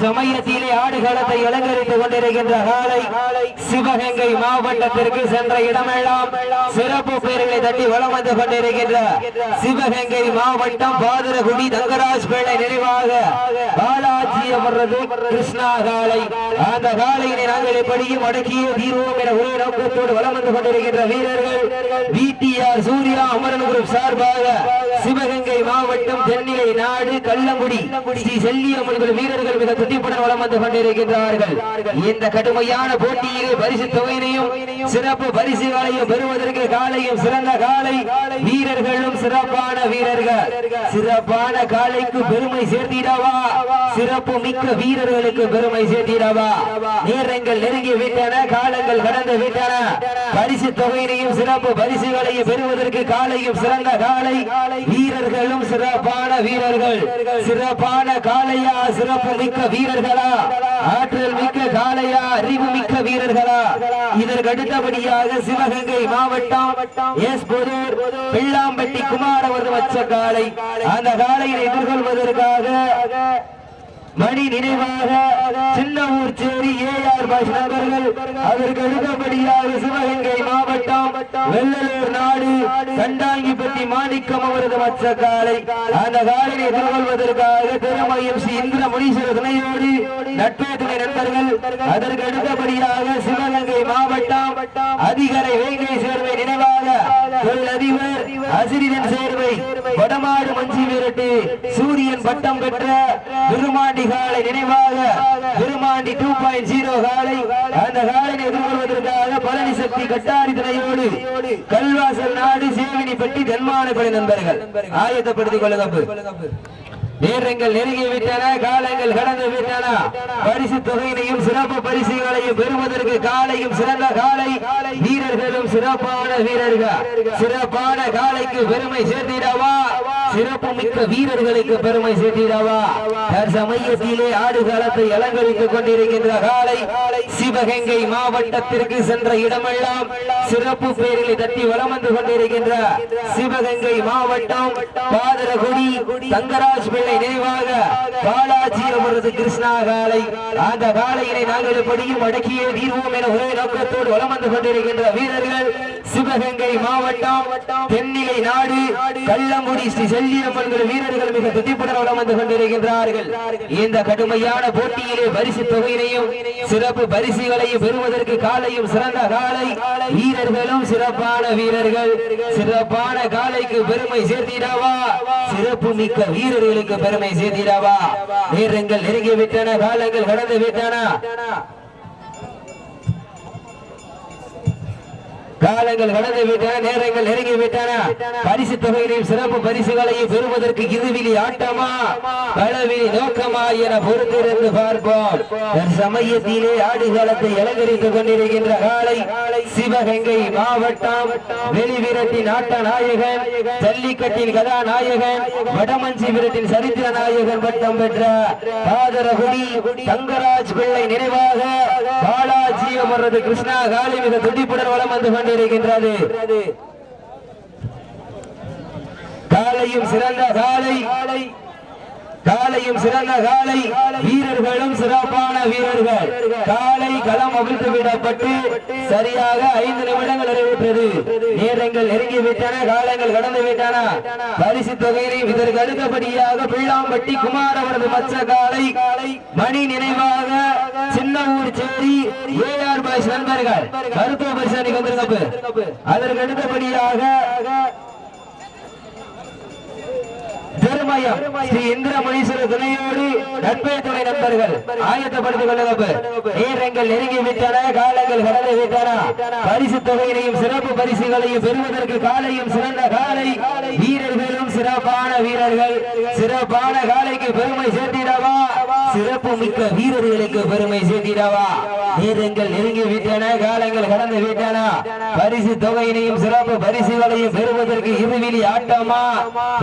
சமயத்திலே ஆடுகளத்தை அலங்கரித்துக் கொண்டிருக்கின்ற காலை சிவகங்கை மாவட்டத்திற்கு சென்ற இடமெல்லாம் சிறப்பு பேர்களை தட்டி வலம் வந்து கொண்டிருக்கின்ற சிவகங்கை மாவட்டம் பாதரகுடி தங்கராஜ் பிள்ளை நினைவாக பாலாஜி அமர்றது கிருஷ்ணா காலை அந்த காலையினை நாங்கள் எப்படியும் அடக்கிய தீர்வோம் என ஒரே நோக்கத்தோடு வலம் வந்து கொண்டிருக்கின்ற வீரர்கள் பிடிஆர் சூர்யா அமரன் குரூப் சார்பாக சிவகங்கை மாவட்டம் தென்னிலை நாடு கள்ளங்குடி. ஸ்ரீ செல்லியம்மன் வீரர்கள் மிக உறுதிப்புடன் வளம் வந்து கொண்டிருக்கின்றார்கள். இந்த கடுமையான போட்டியிலே பரிசு தொகையினையும் சிறப்பு பரிசுகளையும் பெறுவதற்கு காலையும் சிறந்த காலை வீரர்களும் சிறப்பான வீரர்கள். சிறப்பான காலைக்கு பெருமை சேர்த்திடவா? சிறப்பு மிக்க வீரர்களுக்கு பெருமை சேர்த்திடவா? நேரங்கள் நெருங்கி விட்டன காலங்கள் கடந்து விட்டன. பரிசு தொகையினையும் சிறப்பு பரிசுகளையும் பெறுவதற்கு காலையும் சிறந்த காலை. வீரர்களும் சிறப்பான வீரர்கள். சிறப்பான காலையா சிறப்பு மிக்க வீரர்களா? ஆற்றல் மிக்க காலையா அறிவு மிக்க வீரர்களா? இதற்கு அடுத்தபடியாக சிவகங்கை மாவட்டம் எஸ் புதூர் பிள்ளாம்பட்டி குமாரவர்து வச்ச காளை. அந்த காலையை எதிர்கொள்வதற்காக மணி நினைவாக சின்ன ஊர் சேரி ஏஆர் பாஷ் நபர்கள் அதற்கு அடுத்தபடியாக சிவகங்கை மாவட்டம் வெள்ளலூர் நாடு கண்டாங்கிப்பட்டி மாணிக்கம் அவரது மற்ற காலை அந்த காலையை எதிர்கொள்வதற்காக திருமயம் ஸ்ரீ இந்திர முனீஸ்வர துணையோடு நட்பே துணை நண்பர்கள் அதற்கு அடுத்தபடியாக சிவகங்கை மாவட்டம் அதிகரை வேங்கை சேர்வை நினைவாக தொழிலதிபர் அசிரிதன் சேர்வை வடமாடு மஞ்சி விரட்டு சூரியன் பட்டம் பெற்ற திருமாண்டி காலை நினைவாக திருமாண்டி டூ பாயிண்ட் ஜீரோ காலை அந்த காலையை எதிர்கொள்வதற்காக பழனி சக்தி கட்டாரி துணையோடு கல்வாசல் நாடு சேவினி பெட்டி தென்மான கொலை நண்பர்கள். ஆயத்தப்படுத்திக் கொள்ளுங்க நேரங்கள் நெருங்கி விட்டன காலங்கள் கடந்து விட்டன. பரிசு தொகையினையும் சிறப்பு பரிசுகளையும் பெறுவதற்கு காலையும் சிறந்த காலை வீரர்களும் சிறப்பான வீரர்கள். சிறப்பான காலைக்கு பெருமை சேர்த்திடவா? சிறப்புமிக்க வீரர்களுக்கு பெருமை சேர்த்திடவா? தற்சமயத்திலே ஆடுகளத்தை அலங்கரித்துக் கொண்டிருக்கின்ற காலை சிவகங்கை மாவட்டத்திற்கு சென்ற இடமெல்லாம் சிறப்பு பெயர்களை தட்டி வளம் வந்து கொண்டிருக்கின்ற சிவகங்கை மாவட்டம் பாதரகுடி தங்கராஜ் பிள்ளை நினைவாக பாலாஜி அவரது கிருஷ்ணா காலை. அந்த காலையினை நாங்கள் எப்படியும் அடக்கியே தீர்வோம் என ஒரே நோக்கத்தோடு வளம் வந்து கொண்டிருக்கின்ற வீரர்கள் சிவகங்கை மாவட்டம் தென்னிலை நாடு கள்ளங்குடி ஸ்ரீ செல்லியம்மன் வீரர்கள் மிக துடிப்புடன் வந்து கொண்டிருக்கின்றார்கள். இந்த கடுமையான போட்டியிலே பரிசு தொகையினையும் சிறப்பு பரிசுகளையும் பெறுவதற்கு காலையும் சிறந்த காலை வீரர்களும் சிறப்பான வீரர்கள். சிறப்பான காலைக்கு பெருமை சேர்த்திடவா? சிறப்பு மிக்க வீரர்களுக்கு பெருமை சேர்த்திடவா? வீரங்கள் நெருங்கி விட்டன காலங்கள் கடந்து விட்டன. காலங்கள் கடந்து விட்டன நேரங்கள் நெருங்கி விட்டன. பரிசு தொகையினையும் சிறப்பு பரிசுகளையும் பெறுவதற்கு இருவிழி ஆட்டமா அளவில் நோக்கமா என பொறுத்திருந்து பார்ப்போம். சமயத்திலே ஆடுகளத்தை அலங்கரித்துக் கொண்டிருக்கின்ற காலை சிவகங்கை மாவட்டம் வெளிவீரத்தின் ஆட்ட நாயகன் ஜல்லிக்கட்டின் கதாநாயகன் வடமஞ்சி வீரத்தின் சரித்திர நாயகன் பட்டம் பெற்ற பாதரகுடி தங்கராஜ் பிள்ளை நினைவாக பாலாஜி அவரது கிருஷ்ணா காலி மிக துடிப்புடன் வளம் வந்து கொண்டிருக்கின்றது. காலையும் சிறந்த காலை. காலையும் சிறந்த காலை. வீரர்களும் சிறப்பான வீரர்கள். காலை களம் அவிழ்த்து விடப்பட்டு சரியாக ஐந்து நிமிடங்கள் நிறைவேற்றது. நேரங்கள் நெருங்கி விட்டன காலங்கள் கடந்து விட்டன. பரிசு தொகையை இதற்கு அடுத்தபடியாக பிள்ளாம்பட்டி குமார் அவரது மச்ச காலை. மணி நினைவாக சின்ன ஊர் சேரி ஏஆர் பாய்ஸ் நண்பர்கள். மருத்துவ பரிசோதனைக்கு வந்திருந்தப்பு அதற்கு அடுத்தபடியாக திருமயம் ஸ்ரீ இந்திர முனீஸ்வர துணையோடு நட்பே துணை நண்பர்கள் ஆயத்தப்படுத்திக் கொள்ளுங்க நேரங்கள் நெருங்கி விட்டன காலங்கள் கடந்து விட்டன. பரிசு தொகையினையும் சிறப்பு பரிசுகளையும் பெறுவதற்கு காலையும் சிறந்த காலை. வீரர்களும் சிறப்பான வீரர்கள். சிறப்பான காலைக்கு பெருமை சேர்த்திடவா? சிறப்பு மிக்க வீரர்களுக்கு பெருமை சேர்த்திடவா? நேரங்கள் நெருங்கி விட்டன காலங்கள் கடந்து விட்டன. பரிசு தொகையினையும் சிறப்பு பரிசுகளையும் பெறுவதற்கு இருவிழி ஆட்டமா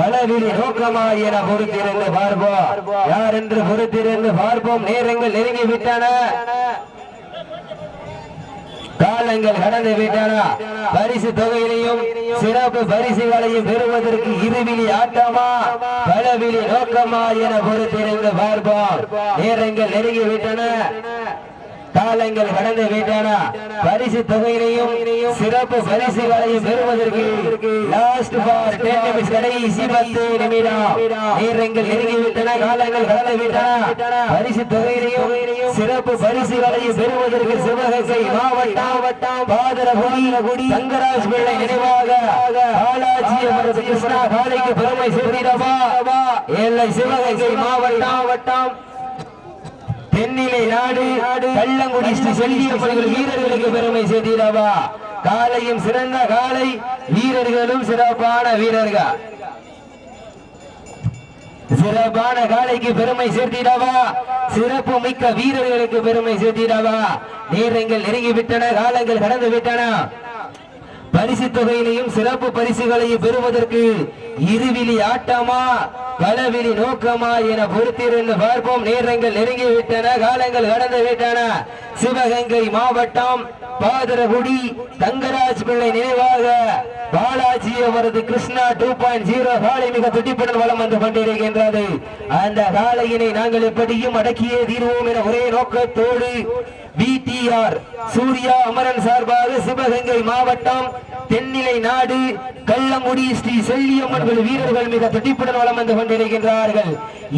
பலவிழி நோக்கமா என பொறுத்திருந்து பார்ப்போம். யார் என்று பொறுத்திருந்து பார்ப்போம்? நேரங்கள் நெருங்கி விட்டன. காலங்கள் கடந்து விட்டன. பரிசு தொகையிலையும் சிறப்பு பரிசுகளையும் பெறுவதற்கு இருவிழி ஆட்டமா? பலவிழி நோக்கமா என பொறுத்திருந்து பார்ப்போம். நேரங்கள் நெருங்கி விட்டன காலங்கள் கடந்து விட்டன. பரிசு தொகையினையும் சிறப்பு பரிசுகளையும் பெறுவதற்கு லாஸ்ட் பார் டென் நிமிஷம் கடைசி பத்து நிமிடம். நேரங்கள் நெருங்கிவிட்டன காலங்கள் கடந்து விட்டன. பரிசு தொகையினையும் சிறப்பு பரிசுகளையும் பெறுவதற்கு சிவகங்கை மாவட்டம் பாதரகுடி தங்கராஜ் பிள்ளை நினைவாக பாலாஜி அவரது கிருஷ்ணா காலைக்கு பெருமை சேர்த்திடவா? எல்லை சிவகங்கை மாவட்டம் தென்னிலை நாடு கள்ளங்குடி ஸ்ரீ செல்லியப்பர்கள் வீரர்களுக்கு பெருமை சேர்த்திடவா? காலையும் சிறந்த காலை வீரர்களும் சிறப்பான வீரர்கள். சிறப்பான காலைக்கு பெருமை சேர்த்திடவா? சிறப்பு மிக்க வீரர்களுக்கு பெருமை சேர்த்திடவா? நேரங்கள் நெருங்கி விட்டன காலங்கள் கடந்து விட்டன. பரிசு தொகையினையும் சிறப்பு பரிசுகளையும் பெறுவதற்கு இருவிழி ஆட்டமா? பலவிழி நோக்கமா என பொறுத்திருந்து பார்ப்போம். நேரங்கள் நெருங்கி விட்டன காலங்கள் கடந்து விட்டன. சிவகங்கை மாவட்டம் பாதரகுடி தங்கராஜ் பிள்ளை நினைவாக பாலாஜி அவரது கிருஷ்ணா டூ பாயிண்ட் ஜீரோ காலை மிக துடிப்புடன் வளம் வந்து கொண்டிருக்கின்றது. அந்த காலையினை நாங்கள் எப்படியும் அடக்கியே தீர்வோம் என ஒரே நோக்கத்தோடு பிடிஆர் சூர்யா அமரன் சார்பாக சிவகங்கை மாவட்டம் தென்னிலை நாடு கள்ளமுடி ஸ்ரீ செல்லியம்மன்கள் வீரர்கள் மிக துடிப்புடன் வளம் வந்து கொண்டிருக்கின்றார்கள்.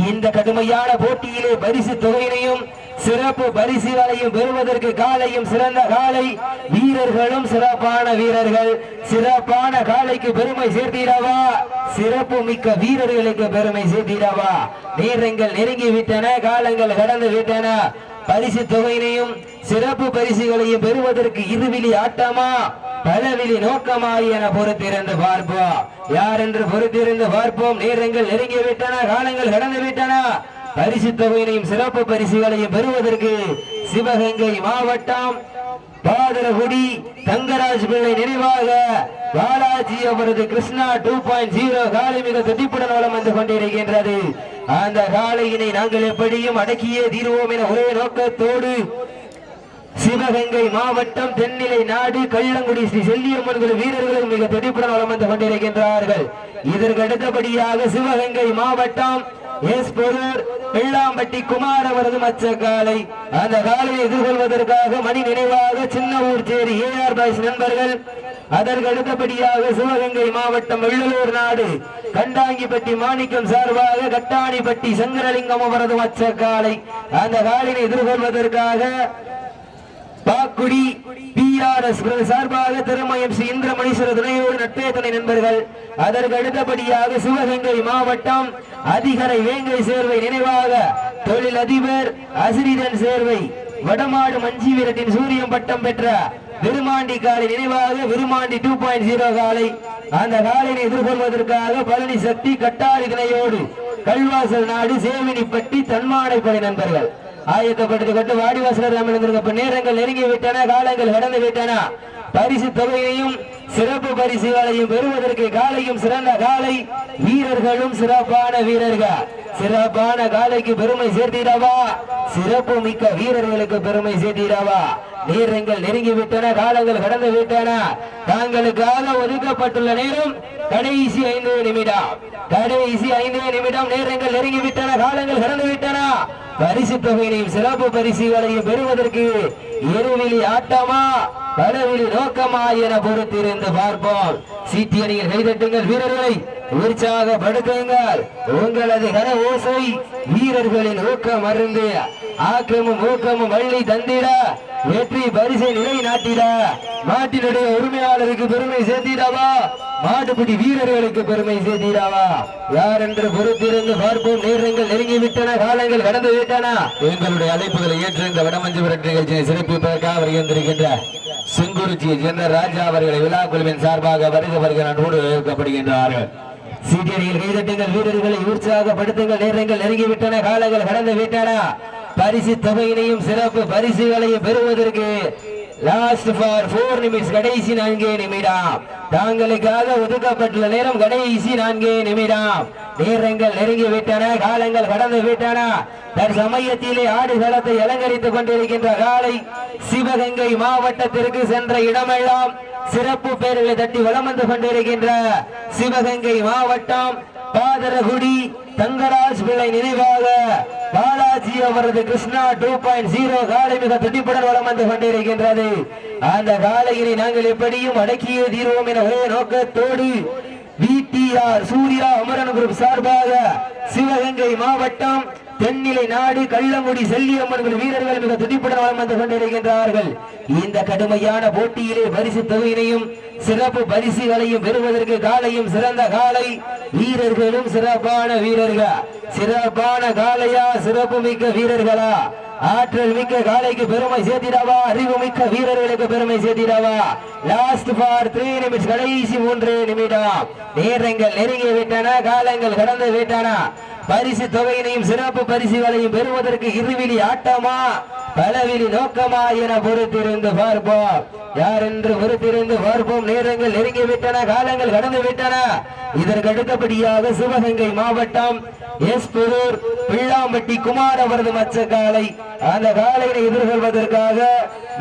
இந்த கடுமையான போட்டியிலே பரிசு தொகையினையும் சிறப்பு பரிசுகளையும் பெறுவதற்கு காலையும் சிறந்த காலை வீரர்களும் சிறப்பான வீரர்கள். சிறப்பான காலைக்கு பெருமை சேர்த்திடவா? சிறப்பு மிக்க வீரர்களுக்கு பெருமை சேர்த்திடவா? நேரங்கள் நெருங்கி விட்டன காலங்கள் கடந்து விட்டன. பரிசு தொகையினையும் சிறப்பு பரிசுகளையும் பெறுவதற்கு இருவிழி ஆட்டமா? பலவிழி நோக்கமா என பொறுத்திருந்து பார்ப்போம். யார் என்று பொறுத்திருந்து பார்ப்போம். நேரங்கள் நெருங்கி விட்டன காலங்கள் கடந்து விட்டன. பரிசு தொகையினையும் சிறப்பு பரிசுகளையும் பெறுவதற்கு சிவகங்கை மாவட்டம் பாதரகுடி தங்கராஜ் பிள்ளை நினைவாக பாலாஜி அவரது கிருஷ்ணா டூ பாயிண்ட் ஜீரோ காலை மிக துடிப்புடன் வளம் வந்து கொண்டிருக்கின்றது அந்த காலையினை நாங்கள் எப்படியும் அடக்கியே தீர்வோம் என ஒரே நோக்கத்தோடு சிவகங்கை மாவட்டம் தென்னிலை நாடு கள்ளங்குடி ஸ்ரீ செல்லியம்மன் வீரர்கள் மிக துடிப்புடன் வளம் வந்து கொண்டிருக்கின்றார்கள். இதற்கு அடுத்தபடியாக சிவகங்கை மாவட்டம் எஸ் வெள்ளாம்பட்டி குமார் அவரது மச்ச காலை அந்த காலையை எதிர்கொள்வதற்காக மணி நினைவாக சின்ன ஊர் சேரி ஏஆர் பாய்ஸ் நண்பர்கள் அதற்கு அடுத்தபடியாக சிவகங்கை மாவட்டம் வெள்ளலூர் நாடு. கண்டாங்கிப்பட்டி மாணிக்கம் சார்பாக கட்டாணிப்பட்டி சங்கரலிங்கம் அவரது மச்ச காலை அந்த காலினை எதிர்கொள்வதற்காக பாக்குடி டிஆர்எஸ் சார்பாக திருமயம் ஸ்ரீ இந்திரமணீஸ்வர துணையோடு நட்பே துணை நண்பர்கள் அதற்கு அடுத்தபடியாக சிவகங்கை மாவட்டம் அதிகரை வேங்கை சேர்வை நினைவாக தொழில் அதிபர் அசிரிதன் சேர்வை வடமாடு மஞ்சி வீரத்தின் சூரியம் பட்டம் பெற்ற விருமாண்டி காலை நினைவாக விருமாண்டி டூ பாயிண்ட் ஜீரோ காலை அந்த காலையை எதிர்கொள்வதற்காக பழனி சக்தி கட்டாரி துணையோடு கல்வாசல் நாடு சேவினிப்பட்டி தன்மானைப்படை நண்பர்கள். ஆயத்தப்படுத்திக் கொண்டு வாடிவாசலர் அமர்ந்திருக்க நேரங்கள் நெருங்கி விட்டன காலங்கள் கடந்து விட்டன பரிசு தொகையையும் சிறப்பு பரிசுகளையும் பெறுவதற்கு காலையும் சிறந்த காலை வீரர்களும் சிறப்பான வீரர்கள். சிறப்பான காலைக்கு பெருமை சேர்த்திடவா? சிறப்பு மிக்க வீரர்களுக்கு பெருமை சேர்த்திடவா? நேரங்கள் நெருங்கி விட்டன காலங்கள் கடந்து விட்டன தாங்களுக்காக ஒதுக்கப்பட்டுள்ள நேரம் கடைசி ஐந்து நிமிடம். கடைசி ஐந்து நிமிடம் நேரங்கள் நெருங்கி விட்டன காலங்கள் கடந்து விட்டன பரிசு தொகையிலையும் சிறப்பு பரிசு வலையை பெறுவதற்கு இருவிழி ஆட்டமா? பலவிழி நோக்கமா என பொறுத்திருந்து பார்ப்போம். சீட்டி அணியில் கைதட்டுங்கள் வீரர்களை. உற்சாகப்படுத்துங்கள் உங்களது கன ஓசை வீரர்களின் ஊக்கம் அருந்து. ஆக்கமும் ஊக்கமும் வள்ளி தந்திட. வெற்றி பரிசை நிலை நாட்டிட நாட்டினுடைய உரிமையாளருக்கு பெருமை சேர்த்திடாவா? மாட்டுப்பிடி வீரர்களுக்கு பெருமை சேர்த்திடாவா? யார் என்று பொறுத்திருந்து பார்ப்போம். நேரங்கள் நெருங்கி விட்டன காலங்கள் கடந்து விட்டன. எங்களுடைய அழைப்புகளை ஏற்று இந்த வடமஞ்சு விரட்டு நிகழ்ச்சியை சிறப்பிப்பதற்காக வருகின்றிருக்கின்ற செங்குறிச்சியை சேர்ந்த ராஜா அவர்களை விழா குழுவின் சார்பாக வருக வருகிற அன்போடு ஏற்கப்படுகின்றார்கள். சீட்டியடியில் கைதட்டுங்கள் வீரர்களை உற்சாகப்படுத்துங்கள் நேரங்கள் நெருங்கிவிட்டன காலங்கள் கடந்து விட்டன. பரிசு தொகையினையும் சிறப்பு பரிசுகளையும் பெறுவதற்கு லாஸ்ட் ஃபார் போர் நிமிட்ஸ் கடைசி நான்கே நிமிடம் தாங்களுக்காக ஒதுக்கப்பட்டுள்ள நேரம் கடைசி நான்கே நிமிடம் நேரங்கள் நெருங்கி விட்டன காலங்கள் கடந்து விட்டன. தற்சமயத்திலே ஆடுகளத்தை அலங்கரித்துக் கொண்டிருக்கின்ற காலை சிவகங்கை மாவட்டத்திற்கு சென்ற இடமெல்லாம் சிறப்பு பெயர்களை தட்டி வளம் வந்து கொண்டிருக்கின்ற சிவகங்கை மாவட்டம் பாதரகுடி தங்கராஜ் பிள்ளை நினைவாக பாலாஜி அவரது கிருஷ்ணா டூ பாயிண்ட் ஜீரோ காலை மிக துடிப்புடன் வளம் வந்து கொண்டிருக்கின்றது. அந்த காலையினை நாங்கள் எப்படியும் அடக்கியே தீர்வோம் என ஒரே நோக்கத்தோடு விடிஆர் சூர்யா அமரன் குரூப் சார்பாக சிவகங்கை மாவட்டம் தென்னிலை நாடு கள்ளங்குடி செல்லியம்மன் வீரர்கள் மிக துடிப்புடன் வளம் வந்து கொண்டிருக்கின்றார்கள். இந்த கடுமையான போட்டியிலே பரிசு தொகையினையும் சிறப்பு பரிசுகளையும் பெறுவதற்கு காலையும் சிறந்த காலை வீரர்களும் சிறப்பான வீரர்கள். சிறப்பான காலையா சிறப்பு மிக்க வீரர்களா? ஆற்றல் மிக்க காலைக்கு பெருமை சேர்த்திடவா? அறிவு மிக்க வீரர்களுக்கு பெருமை சேர்த்திடவா? லாஸ்ட் ஃபார் த்ரீ நிமிஷம் கடைசி மூன்று நிமிடம். நேரங்கள் நெருங்கி விட்டன காலங்கள் கடந்து விட்டன. பரிசு தொகையினையும் சிறப்பு பரிசுகளையும் பெறுவதற்கு இருவிழி ஆட்டமா பலவிழி நோக்கமா என பொறுத்திருந்து பார்ப்போம். யார் என்று பொறுத்திருந்து பார்ப்போம். நேரங்கள் நெருங்கி விட்டன காலங்கள் கடந்து விட்டன. இதற்கடுத்தபடியாக சிவகங்கை மாவட்டம் எஸ் புதூர் பிள்ளாம்பட்டி குமார் அவரது மச்ச காலை அந்த காலையினை எதிர்கொள்வதற்காக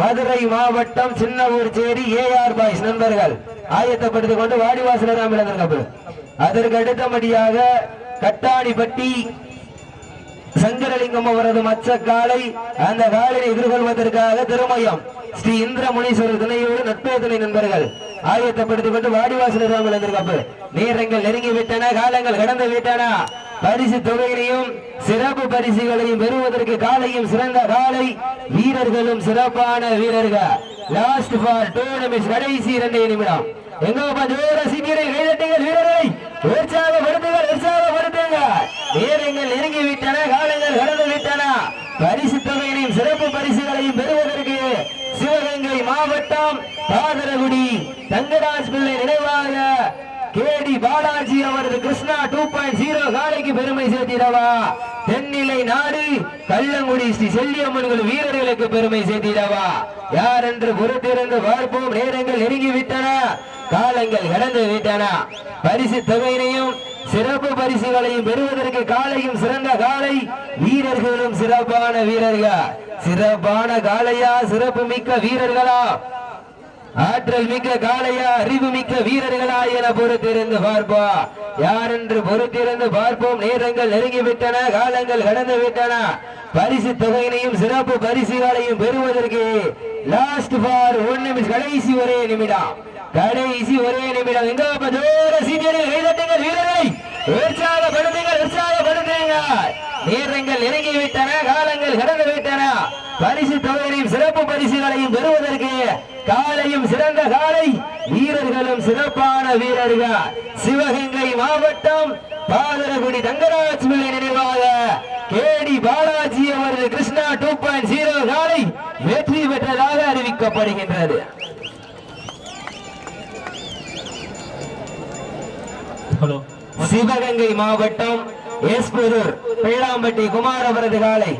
மதுரை மாவட்டம் சின்னவூர் சேரி ஏஆர் பாய்ஸ் நண்பர்கள். ஆயத்தப்படுத்திக் கொண்டு வாடிவாசல ராமலங்கப்பு அதற்கு அடுத்தபடியாக கட்டாணிப்பட்டி சங்கரலிங்கம் அவரது மச்ச காலை அந்த காலினை எதிர்கொள்வதற்காக திருமயம் ஸ்ரீ இந்திர முனீஸ்வரர் துணையோடு நட்பேதனை நண்பர்கள். ஆயத்தப்படுத்திக் கொண்டு வாடிவாசல் ராமலந்திருக்கப்பு நேரங்கள் நெருங்கி விட்டன காலங்கள் கடந்து விட்டன. பரிசு தொகையினையும் சிறப்பு பரிசுகளையும் பெறுவதற்கு காலையும் சிறந்த காலை வீரர்களும் சிறப்பான வீரர்கள். லாஸ்ட் ஃபார் டூ நிமிஷம் கடைசி இரண்டு நிமிடம். எங்க ஜோர சீக்கிரை கைதட்டுங்கள் வீரரை உற்சாகப்படுத்துங்கள் உற்சாகப்படுத்துங்க நேரங்கள் நெருங்கி விட்டன காலங்கள் கடந்து விட்டன. பரிசு தொகையினையும் சிறப்பு பரிசுகளையும் பெறுவதற்கு சிவகங்கை மாவட்டம் பாதரகுடி தங்கராஜ் பிள்ளை நினைவாக கேடி பாலாஜி அவரது கிருஷ்ணா டூ பாயிண்ட் ஜீரோ காலைக்கு பெருமை சேர்த்திடவா? தென்னிலை நாடு கள்ளங்குடி ஸ்ரீ செல்லியம்மன்கள் வீரர்களுக்கு பெருமை சேர்த்திடவா? யார் என்று பொறுத்திருந்து பார்ப்போம். நேரங்கள் நெருங்கி விட்டன காலங்கள் கடந்து விட்டன. பரிசு தொகையினையும் சிறப்பு பரிசுகளையும் பெறுவதற்கு காலையும் சிறந்த காலை வீரர்களும் சிறப்பான வீரர்கள். சிறப்பான காலையா? சிறப்பு மிக்க வீரர்களா? ஆற்றல் மிக்க காளையா அறிவு மிக்க வீரர்களா என பொறுத்திருந்து பார்ப்போம். யார் என்று பொறுத்திருந்து பார்ப்போம். நேரங்கள் நெருங்கி விட்டன காலங்கள் கடந்து விட்டன பரிசு தொகையினையும் சிறப்பு பரிசுகளையும் பெறுவதற்கு லாஸ்ட் ஃபார் ஒன் நிமிஷம் கடைசி ஒரே நிமிடம். கடைசி ஒரே நிமிடம். எங்க அப்ப ஜோர சீனியர்கள் கைதட்டுங்கள் வீரர்களை. உற்சாகப்படுத்துங்கள் உற்சாகப்படுத்துங்கள். நேரங்கள் நெருங்கி விட்டன காலங்கள் கடந்து விட்டன பரிசு தொகையினையும் சிறப்பு பரிசுகளையும் பெறுவதற்கு காலையும் சிறந்த காலை வீரர்களும் சிறப்பான வீரர்கள். சிவகங்கை மாவட்டம் பாதரகுடி தங்கராஜ் பிள்ளை நினைவாக கேடி பாலாஜி அவரது கிருஷ்ணா டூ பாயிண்ட் ஜீரோ காலை வெற்றி பெற்றதாக அறிவிக்கப்படுகின்றது. சிவகங்கை மாவட்டம் எஸ்புதூர் பிள்ளாம்பட்டி குமார் அவரது காலை